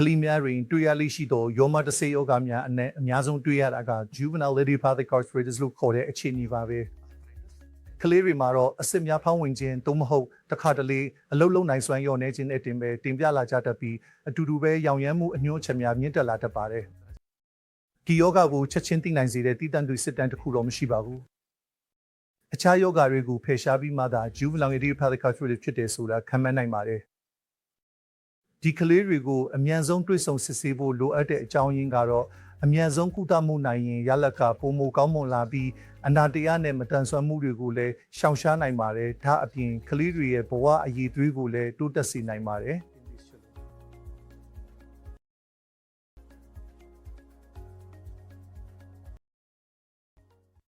ကလေးများတွင်တွေ့ရလိရှိသောယောမတဆေယောဂများအနက်အများဆုံးတွေ့ရတာက juvenile idiopathic arthritis လို့ခေါ်တဲ့အခြေအနေပါပဲကလေးတွေမှာတော့အစစ်များဖောင်းဝင်ခြင်းသို့မဟုတ်တစ်ခါတလေအလုတ်လုံးနိုင်စွမ်းလျော့နေခြင်းနဲ့တင်ပဲတင်ပြလာကြတတ်ပြီးအတူတူပဲရောင်ရမ်းမှုအညွှန်းချက်များမြင့်တက်လာတတ်ပါတယ်ဒီယောဂကိုချက်ချင်းသိနိုင်စေတဲ့တည်တံ့သူစစ်တမ်းတစ်ခုတော့မရှိပါဘူးအခြားယောဂတွေကိုဖယ်ရှားပြီးမှသာ juvenile idiopathic arthritis ဖြစ်တယ်ဆိုတာခံမှန်းနိုင်ပါတယ် ဒီကလေးတွေကိုအမြန်ဆုံးတွေ့ဆုံစစ်ဆေးဖို့လိုအပ်တဲ့အကြောင်းရင်းကတော့အမြန်ဆုံးကုသမှုနိုင်ရင်ရလက်ကပုံမကောင်းမွန်လာပြီးအနာတရားနဲ့မတန်ဆွမ်းမှုတွေကိုလည်းရှောင်ရှားနိုင်ပါတယ်ဒါအပြင်ကလေးတွေရဲ့ဘဝအရေးသွေးကိုလည်းတိုးတက်စေနိုင်ပါတယ်